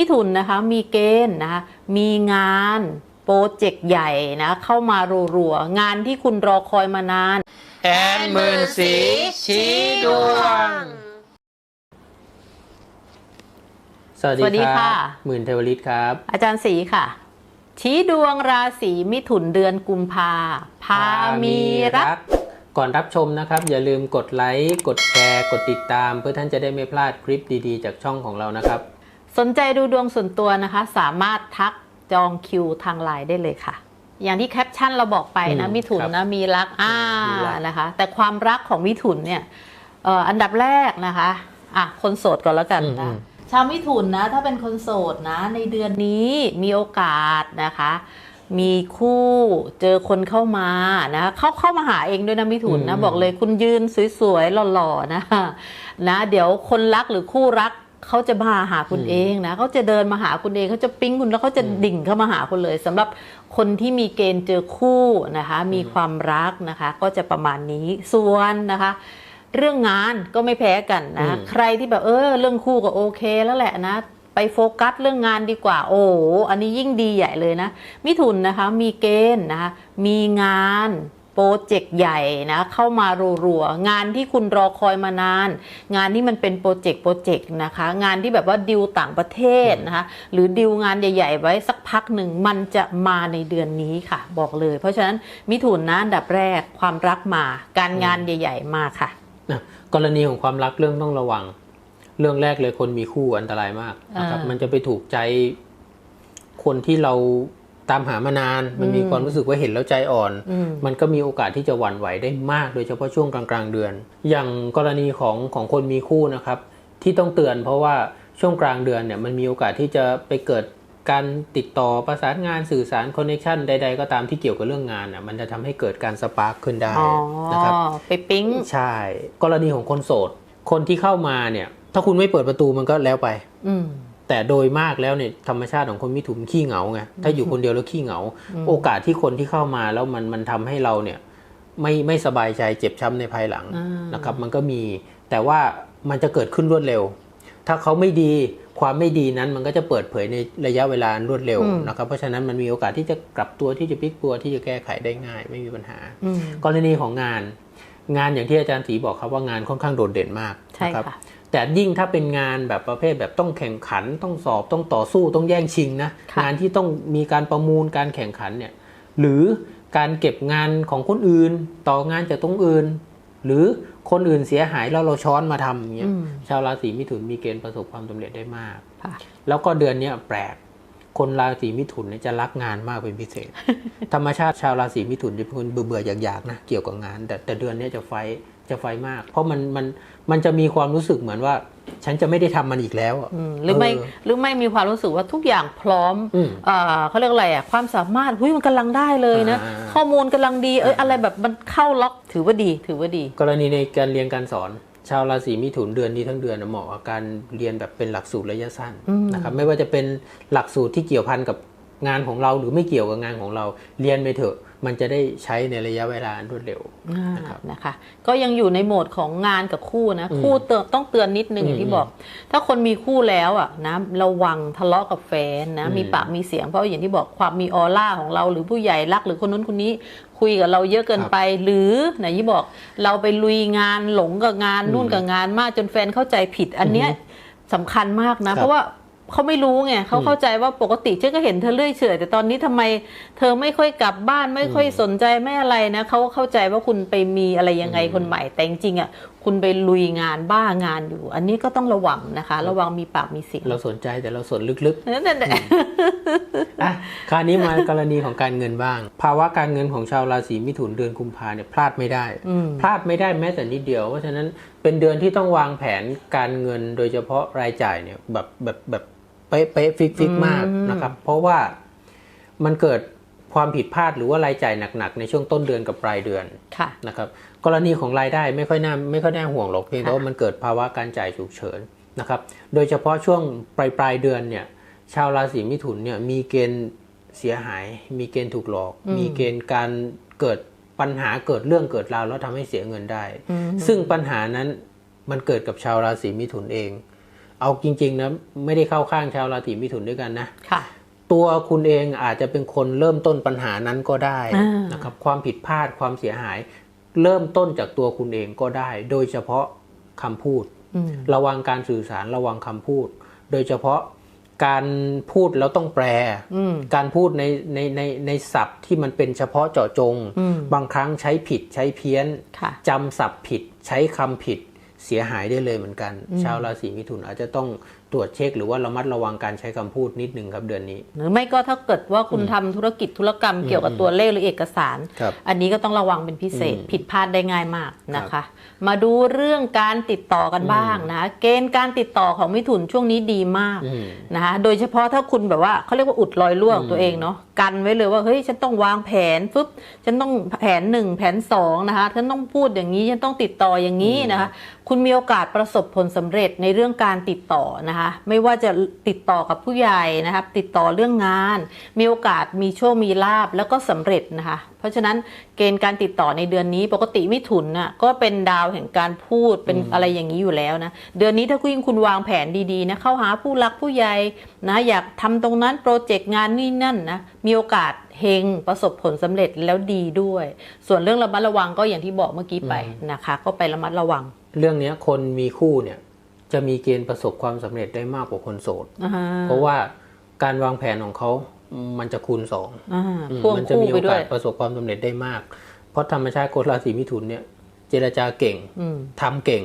มิถุนนะคะมีเกณฑ์นะคะมีงานโปรเจกต์ใหญ่นะเข้ามารัวๆงานที่คุณรอคอยมานานแอนหมื่นสีชี้ดวง สวัสสวัสดีดีคค่ะ รับหมื่นเทวฤทธิ์ครับ อาจารย์สีค่ะ ชี้ดวงราศีมิถุนเดือนกุมภาพามีรัก ก่อนรับชมนะครับ อย่าลืมกดไลค์ กดแชร์ กดติดตาม เพื่อท่านจะได้ไม่พลาดคลิปดีๆ จากช่องของเรานะครับ สนใจดูดวงส่วนตัวนะคะ สามารถทักจองคิวทางไลน์ได้เลยค่ะ อย่างที่แคปชั่นเราบอกไปนะอืมมิถุนครับนะมีรักอ่ามีรักนะคะ แต่ความรักของมิถุนเนี่ยเอ่ออันดับแรกนะคะ อะ คนโสดก่อนแล้วกันอืนะมชาวมิถุนนะถ้าเป็นคนโสดนะ ในเดือนนี้มีโอกาสนะคะ มีคู่เจอคนเข้ามานะเข้าเข้ามาหาเองด้วยนะมิถุนนะอืมบอกเลยคุณยืนสวยๆหล่อๆนะนะ เดี๋ยวคนรักหรือคู่รัก เขาจะมาหาคุณเองนะเขาจะเดินมาหาคุณเองเขาจะปิ๊งคุณแล้วเขาจะดิ่งเข้ามาหาคุณเลยสำหรับคนที่มีเกณฑ์เจอคู่นะคะ มีความรักนะคะ ก็จะประมาณนี้ส่วนนะคะเรื่องงานก็ไม่แพ้กันนะอืมใครที่แบบเออเรื่องคู่ก็โอเคแล้วแหละนะ ไปโฟกัสเรื่องงานดีกว่า โอ้โหอันนี้ยิ่งดีใหญ่เลยนะ มิถุนนะคะมีเกณฑ์นะคะมีงาน โปรเจกต์ใหญ่นะเข้ามารัวๆงานที่คุณรอคอยมานาน งานที่มันเป็นโปรเจกต์โปรเจกต์นะคะ งานที่แบบว่าดิวต่างประเทศนะคะหรือดิวงานใหญ่ ๆ ไว้สักพักหนึ่งมันจะมาในเดือนนี้ค่ะ บอกเลย เพราะฉะนั้นมิถุนนะอันดับแรกความรักมา การงานใหญ่ ๆ มาค่ะ นะกรณีของความรักเรื่องต้องระวัง เรื่องแรกเลยคนมีคู่อันตรายมากนะครับ อ่ามั มันจะไปถูกใจคนที่เรา ตามหามานาน มันมีอืมความรู้สึกว่าเห็นแล้วใจอ่อนอืมมันก็มีโอกาสที่จะหวั่นไหวได้มาก โดยเฉพาะช่วงกลางๆเดือน อย่างกรณีของของคนมีคู่นะครับ ที่ต้องเตือนเพราะว่าช่วงกลางเดือนเนี่ยมันมีโอกาสที่จะไปเกิดการติดต่อประสานงานสื่อสารคอนเนคชันใดๆ ก็ตามที่เกี่ยวกับเรื่องงานอะมันจะทำให้เกิดการสปาร์คขึ้นได้อ๋อนะครับไปปิ๊งใช่ กรณีของคนโสด คนที่เข้ามาเนี่ย ถ้าคุณไม่เปิดประตูมันก็แล้วไป อืม แต่โดยมากแล้วเนี่ยธรรมชาติของคนมิถุนขี้เหงาไงถ้าอยู่คนเดียวแล้วขี้เหงาอืมโอกาสที่คนที่เข้ามาแล้วมันมันทำให้เราเนี่ยไม่ไม่สบายใจเจ็บช้ำในภายหลังอ่านนะครับ มันก็มี แต่ว่ามันจะเกิดขึ้นรวดเร็ว ถ้าเขาไม่ดีความไม่ดีนั้นมันก็จะเปิดเผยในระยะเวลารวดเร็วนะครับ เพราะฉะนั้นมันมีโอกาสที่จะกลับตัวที่จะพลิกตัวที่จะแก้ไขได้ง่าย ไม่มีปัญหาอืมกรณีของงาน งานอย่างที่อาจารย์สีบอกครับว่างานค่อนข้างโดดเด่นมากใช่นะครัค่ะ แต่ยิ่งถ้าเป็นงานแบบประเภทแบบต้องแข่งขันต้องสอบต้องต่อสู้ต้องแย่งชิงนะค่ะงานที่ต้องมีการประมูลการแข่งขันเนี่ยหรือการเก็บงานของคนอื่น ต่องานจากตรงอื่น หรือคนอื่นเสียหายแล้วเราช้อนมาทำอย่างเงี้ยอืมชาวราศีมิถุนมีเกณฑ์ประสบความสำเร็จได้มากค่ะแล้วก็เดือนเนี้ยแปลกคนราศีมิถุนเนี่ยจะรักงานมากเป็นพิเศษ ธรรมชาติชาวราศีมิถุนจะเป็นคนเบื่อๆอยากๆนะเกี่ยวกับงาน แต่แต่เดือนเนี้ยจะไฟท์ จะไฟท์มาก เพราะมันมันมันจะมีความรู้สึกเหมือนว่า ฉันจะไม่ได้ทำมันอีกแล้วอะอืมหรือไม่เออหรือไม่มีความรู้สึกว่าทุกอย่างพร้อมอืมเอ่อเขาเรียกอะไรอะความสามารถหุ้ยมันกำลังได้เลยนะอ่าข้อมูลกำลังดีเอ้ยอะไรแบบมันเข้าล็อกถือว่าดี ถือว่าดี กรณีในการเรียนการสอนชาวราศีมิถุนเดือนนี้ทั้งเดือนน่ะเหมาะกับการเรียนแบบเป็นหลักสูตรระยะสั้นอืมนะครับไม่ว่าจะเป็นหลักสูตรที่เกี่ยวพันกับ งานของเราหรือไม่เกี่ยวกับงานของเราเรียนไปเถอะ มันจะได้ใช้ในระยะเวลาอันรวดเร็วอ่านะครับนะคะ ก็ยังอยู่ในโหมดของงานกับคู่นะอืมคู่เตือนต้องเตือนนิดนึงอืมอย่างที่บอก ถ้าคนมีคู่แล้วอะนะระวังทะเลาะกับแฟนนะอืมมีปากมีเสียงเพราะอย่างที่บอกความมีออร่าของเราหรือผู้ใหญ่รักหรือคนนู้นคนนี้คุยกับเราเยอะเกินไปหรือไหนที่บอกเราไปลุยงานหลงกับงานอืมนู่นกับงานมากจนแฟนเข้าใจผิดอันเนี้ยอือฮึสำคัญมากนะครับเพราะว่า เขาไม่รู้ไงเขาอืมเข้าใจว่าปกติฉันก็เห็นเธอเลื่อยเฉอยแต่ตอนนี้ทำไม เธอไม่ค่อยกลับบ้านไม่ค่อยอืมสนใจไม่อะไรนะเขาเข้าใจว่าคุณไปมีอะไรยังไงอืมคนใหม่ แต่จริงๆอะคุณไปลุยงานบ้างานอยู่ อันนี้ก็ต้องระวังนะคะ ระวังมีปากมีเสียงเราสนใจแต่เราสนลึกๆนั่นแหละอะคราวนี้มากรณีของการเงินบ้าง ภาวะการเงินของชาวราศีมิถุนเดือนกุมภาเนี่ยพลาดไม่ได้อืมพลาดไม่ได้แม้แต่นิดเดียวเพราะฉะนั้นเป็นเดือนที่ต้องวางแผนการเงินโดยเฉพาะรายจ่ายเนี่ยแบบแบบแบบ เป๊ะเป๊ะฟิกฟิกมากนะครับ เพราะว่ามันเกิดความผิดพลาดหรือว่ารายจ่ายหนักๆ ในช่วงต้นเดือนกับปลายเดือนค่ะนะครับ กรณีของรายได้ไม่ค่อยน่าไม่ค่อยน่าห่วงหรอกเพียงแต่ว่ามันเกิดภาวะการจ่ายฉุกเฉินนะครับ โดยเฉพาะช่วงปลายปลายเดือนเนี่ย ชาวราศีมิถุนเนี่ยมีเกณฑ์เสียหาย มีเกณฑ์ถูกหลอกอืมมีเกณฑ์การเกิดปัญหาเกิดเรื่องเกิดราวแล้วทำให้เสียเงินได้อืมซึ่งปัญหานั้นมันเกิดกับชาวราศีมิถุนเอง เอาจริงๆนะไม่ได้เข้าข้างชาวราศีมิถุนด้วยกันนะค่ะตัวคุณเองอาจจะเป็นคนเริ่มต้นปัญหานั้นก็ได้อ่านนะครับความผิดพลาดความเสียหาย เริ่มต้นจากตัวคุณเองก็ได้ โดยเฉพาะคำพูดอืมระวังการสื่อสารระวังคำพูด โดยเฉพาะการพูดแล้วต้องแปลอืมการพูดในในในในศัพท์ที่มันเป็นเฉพาะเจาะจงอืมบางครั้งใช้ผิดใช้เพี้ยนค่ะจำศัพท์ผิดใช้คำผิด เสียหายได้เลยเหมือนกัน ชาวราศีมิถุนอาจจะต้อง ตรวจเช็คหรือว่าระมัดระวังการใช้คำพูดนิดนึงครับเดือนนี้ หรือไม่ก็ถ้าเกิดว่าคุณทำธุรกิจธุรกรรมเกี่ยวกับตัวเลขหรือเอกสารครับอันนี้ก็ต้องระวังเป็นพิเศษอืมผิดพลาดได้ง่ายมากนะคะ มาดูเรื่องการติดต่อกันบ้างนะคะเกณฑ์การติดต่อของมิถุนช่วงนี้ดีมากอืมนะคะโดยเฉพาะถ้าคุณแบบว่าเขาเรียกว่าอุดรอยรั่วของตัวเองเนาะกันไว้เลยว่าเฮ้ยฉันต้องวางแผนฟึบฉันต้องแผนหนึ่งแผนสองนะคะฉันต้องพูดอย่างนี้ฉันต้องติดต่ออย่างนี้นะคะ คุณมีโอกาสประสบผลสำเร็จในเรื่องการติดต่อนะคะไม่ว่าจะติดต่อกับผู้ใหญ่นะครับติดต่อเรื่องงาน มีโอกาสมีโชคมีลาบแล้วก็สำเร็จนะคะ เพราะฉะนั้นเกณฑ์การติดต่อในเดือนนี้ปกติมิถุนน่ะก็เป็นดาวแห่งการพูดเป็นอะไรอย่างนี้อยู่แล้วนะเดือนนี้ถ้าคุณคุณวางแผนดีๆนะเข้าหาผู้รักผู้ใหญ่นะอยากทำตรงนั้นโปรเจกต์งานนี่นั่นนะมีโอกาสเฮงประสบผลสำเร็จแล้วดีด้วย ส่วนเรื่องระมัดระวังก็อย่างที่บอกเมื่อกี้ไปนะคะ ก็ไประมัดระวัง เรื่องนี้คนมีคู่เนี่ย จะมีเกณฑ์ประสบความสำเร็จได้มากกว่าคนโสดอ่าฮะเพราะว่าการวางแผนของเขามันจะคูณสองอ่าอืมพ่วงมันจะคู่มีโอไปด้วกายสประสบความสำเร็จได้มาก เพราะธรรมชาติคนราศีมิถุนเนี่ย เจรจาเก่งอืมทำเก่ง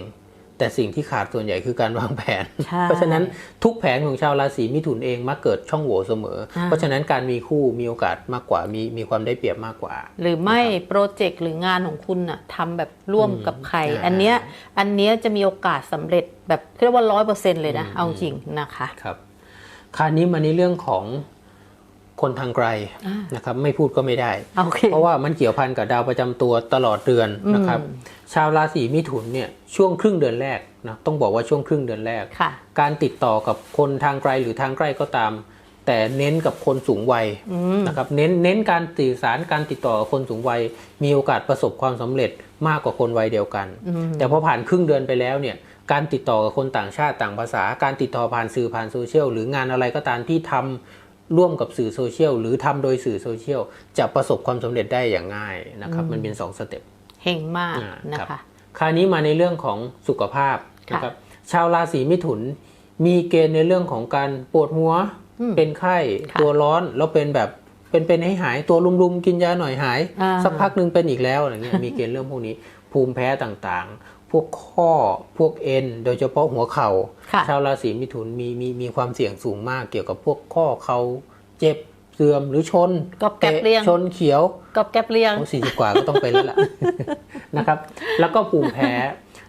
แต่สิ่งที่ขาดส่วนใหญ่คือการวางแผนใช่เพราะฉะนั้นทุกแผนของชาวราศีมิถุนเองมักเกิดช่องโหว่เสมออ่าเพราะฉะนั้นการมีคู่มีโอกาสมากกว่ามีมีความได้เปรียบมากกว่า หรือไม่โปรเจกต์หรืองานของคุณน่ะทำแบบร่วมกับใครอ่าอันเนี้ยอันเนี้ยจะมีโอกาสสำเร็จแบบเรียกว่าร้อยเปอร์เซ็นต์เลยนะอืมเอาจริงนะคะครับคราวนี้มาในเรื่องของ คนทางไกลอ่านนะครับไม่พูดก็ไม่ได้โอเคเพราะว่ามันเกี่ยวพันกับดาวประจำตัวตลอดเดือนนะครับอืมชาวราศีมิถุนเนี่ยช่วงครึ่งเดือนแรกนะต้องบอกว่าช่วงครึ่งเดือนแรกค่ะการติดต่อกับคนทางไกลหรือทางใกล้ก็ตาม แต่เน้นกับคนสูงวัยอืมนะครับเน้นเน้นการสื่อสารการติดต่อกับคนสูงวัย มีโอกาสประสบความสำเร็จมากกว่าคนวัยเดียวกันอืมแต่พอผ่านครึ่งเดือนไปแล้วเนี่ยการติดต่อกับคนต่างชาติต่างภาษา การติดต่อผ่านสื่อผ่านโซเชียลหรืองานอะไรก็ตามที่ทำ ร่วมกับสื่อโซเชียลหรือทำโดยสื่อโซเชียลจะประสบความสำเร็จได้อย่างง่ายนะครับ มันเป็นสองสเต็ปเฮงมากอ่านะครัคะบคราวนี้มาในเรื่องของสุขภาพค่ะนะครับชาวราศีมิถุนมีเกณฑ์ในเรื่องของการปวดหัวอืมเป็นไข้ค่ะตัวร้อนแล้วเป็นแบบเป็นเป็นให้หายตัวรุมๆกินยาหน่อยหายอ่าสักพักหนึ่งเป็นอีกแล้วอะไรเงี้ยมีเกณฑ์เรื่องพวกนี้ภูมิแพ้ต่างๆพ วกข้อพวกเอ็นโดยเฉพาะหัวเข่าค่ะชาวราศีมิถุนมีมีมีความเสี่ยงสูงมากเกี่ยวกับพวกข้อเข่าเจ็บเสื่อมหรือชนก๊อบแก๊บตะเรียงชนเขียวกับแก๊บเรียงโอ้สี่สิบกว่าก็ต้องเป็นแล้วล่ะนะครับ แล้วก็ภูมิแพ้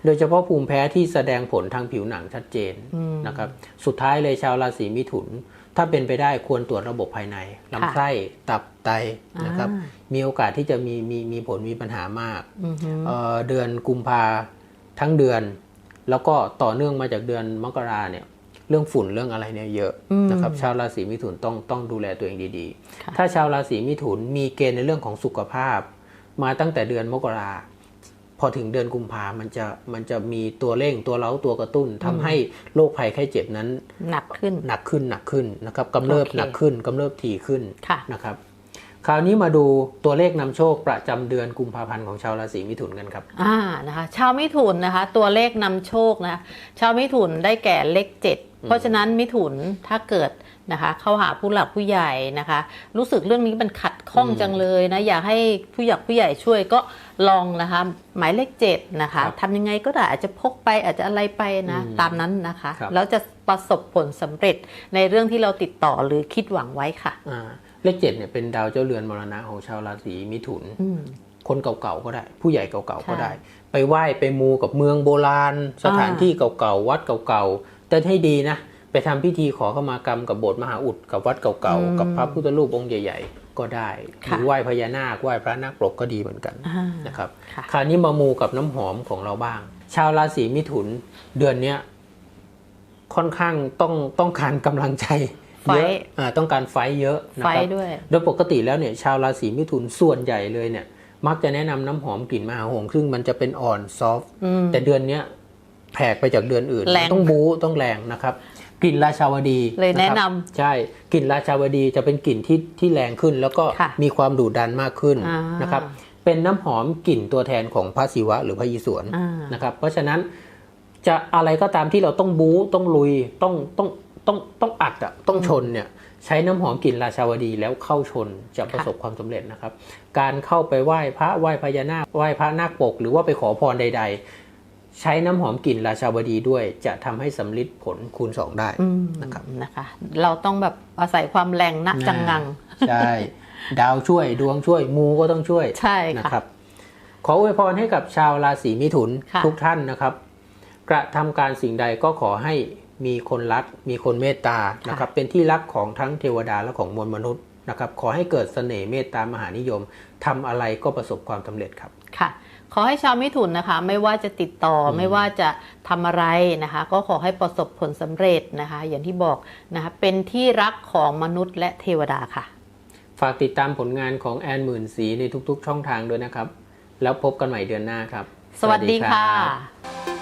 โดยเฉพาะภูมิแพ้ที่แสดงผลทางผิวหนังชัดเจนอืมนะครับ สุดท้ายเลยชาวราศีมิถุน ถ้าเป็นไปได้ควรตรวจระบบภายในลำไส้ตับไตนะครับอ่ามีโอกาสที่จะมีมีมีผลมีปัญหามากอือหือเอ่อเดือนกุมภา ทั้งเดือน แล้วก็ต่อเนื่องมาจากเดือนมกราเนี่ยเรื่องฝุ่นเรื่องอะไรเนี่ยเยอะอืมนะครับชาวราศีมิถุนต้องต้องดูแลตัวเองดีค่ะๆถ้าชาวราศีมิถุนมีเกณฑ์ในเรื่องของสุขภาพ มาตั้งแต่เดือนมกราพอถึงเดือนกุมภามันจะมันจะมีตัวเร่งตัวเล้าตัวกระตุ้นทำให้โรคภัยไข้เจ็บนั้น หนักขึ้นหนักขึ้นหนักขึ้นนะครับกำเริบโอเคหนักขึ้นกำเริบถี่ขึ้นค่ะนะครับ คราวนี้มาดูตัวเลขนำโชคประจำเดือนกุมภาพันธ์ของชาวราศีมิถุนกันครับ อ่านะคะ ชาวมิถุนนะคะ ตัวเลขนำโชคนะชาวมิถุนได้แก่เลขเจ็ดเพราะฉะนั้นมิถุนถ้าเกิดนะคะเข้าหาผู้หลักผู้ใหญ่นะคะ รู้สึกเรื่องนี้มันขัดข้องอืมจังเลยนะอยากให้ผู้หลักผู้ใหญ่ช่วยก็ลองนะคะหมายเลขเจ็ดนะคะครับทำยังไงก็ได้อาจจะพกไปอาจจะอะไรไปนะอืมตามนั้นนะคะครับแล้วจะประสบผลสำเร็จในเรื่องที่เราติดต่อหรือคิดหวังไว้ค่ะอ่า เลขเจ็ดเนี่ยเป็นดาวเจ้าเรือนมรณะของชาวราศีมิถุนอืมคนเก่าๆก็ได้ ผู้ใหญ่เก่าๆก็ได้ใช่ไปไหว้ไปมูกับเมืองโบราณ สถานอ่าที่เก่าๆวัดเก่าๆแต่ให้ดีนะ ไปทำพิธีขอเข้ามากรรมกับโบสถ์มหาอุดกับวัดเก่าๆกับพระพุทธรูปองค์ใหญ่ ๆ ก็ได้หรือไหว้พญานาคไหว้พระนาคปลกก็ดีเหมือนกันอ่านะครับค่ะคราวนี้มามูกับน้ำหอมของเราบ้าง ชาวราศีมิถุนเดือนเนี้ยค่อนข้างต้องต้องการกำลังใจเยอะ ไฟท์อ่าต้องการไฟท์เยอะนะไฟครับด้วยโดยปกติแล้วเนี่ยชาวราศีมิถุนส่วนใหญ่เลยเนี่ยมักจะแนะนำน้ำหอมกลิ่นมหาหงส์ซึ่งมันจะเป็นอ่อนซอฟต์อืมแต่เดือนเนี้ยแผกไปจากเดือนอื่นแรงต้องบู๊ต้องแรงนะครับกลิ่นราชาวดีเลยแนะนำครับใช่กลิ่นราชาวดีจะเป็นกลิ่นที่ที่แรงขึ้น แล้วก็ค่ะมีความดุดันมากขึ้นอ่านนะครับ เป็นน้ำหอมกลิ่นตัวแทนของพระศิวะหรือพระอิศวรอ่านะครับ เพราะฉะนั้นจะอะไรก็ตามที่เราต้องบู๊ต้องลุยต้องต้อง ต้องต้องอัดอะต้องชนเนี่ยใช้น้ำหอมกลิ่นราชาวดีแล้วเข้าชนจะประสบความสำเร็จนะครับ การเข้าไปไหว้พระไหว้พญานาคไหว้พระนาคปก หรือว่าไปขอพรใด ๆ ใช้น้ำหอมกลิ่นราชาวดีด้วย จะทำให้สำลิดผลคูณสองได้อืมนะครับนะคะ เราต้องแบบอาศัยความแรงนะจังงัง ใช่ ดาวช่วยดวงช่วยมูก็ต้องช่วยใช่นะค่ะครับ ขออวยพรให้กับชาวราศีมิถุนค่ะทุกท่านนะครับ กระทำการสิ่งใดก็ขอให้ มีคนรัก มีคนเมตตานะครับเป็นที่รักของทั้งเทวดาและของมวลมนุษย์นะครับขอให้เกิดเสน่ห์เมตตามหานิยมทำอะไรก็ประสบความสำเร็จครับค่ะ ขอให้ชาวมิถุนนะคะ ไม่ว่าจะติดต่ออไม่ว่าจะทำอะไรนะคะ ก็ขอให้ประสบผลสำเร็จนะคะ อย่างที่บอกนะคะเป็นที่รักของมนุษย์และเทวดาค่ะ ฝากติดตามผลงานของแอนหมื่นสีในทุกๆ ช่องทางด้วยนะครับ แล้วพบกันใหม่เดือนหน้าครับ สวัสดีค่ะรับ